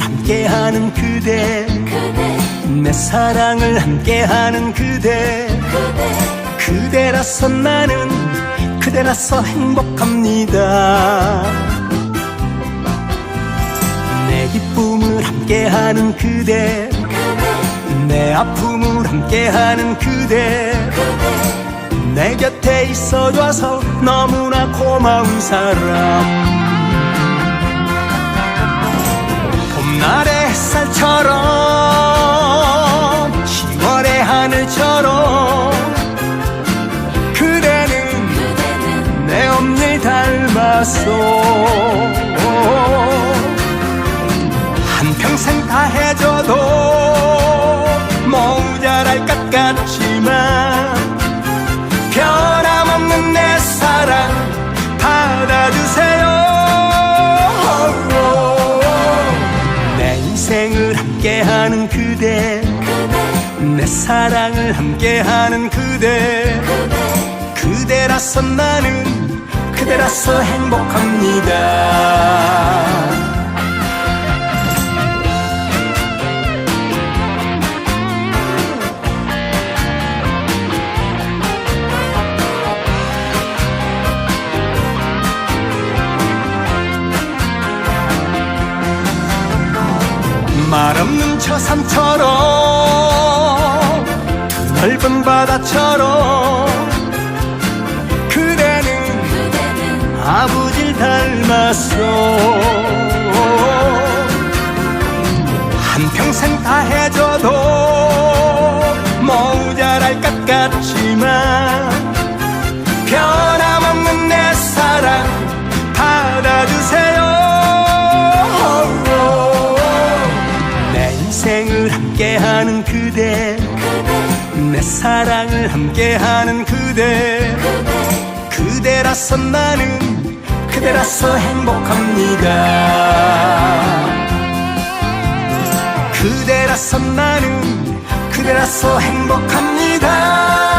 함께하는 그대. 그대. 내 사랑을 함께하는 그대. 그대. 그대라서 나는 그대라서 행복합니다. 내 기쁨을 함께하는 그대. 내 아픔을 함께하는 그대. 내 곁에 있어줘서 너무나 고마운 사람 10월의 하늘처럼 그대는 그대는 내 엄니 닮았어 한평생 다 해줘도 모자랄 것 같지만 변함없는 내 사랑 받아주세요. 내 인생을 함께하는 그대 내 사랑을 함께하는 그대. 그대라서 나는 그대라서 행복합니다. 말 없는 저 산처럼 넓은 바다처럼 그대는 그대는 아버지를 닮았어. 한평생 다 해줘도 모자랄 것 같지만 변함없는 내 사랑 받아주세요. 내 인생을 함께하는 그대 내 사랑을 함께하는 그대. 그대라서 나는 그대라서 행복합니다. 그대라서 나는 그대라서 행복합니다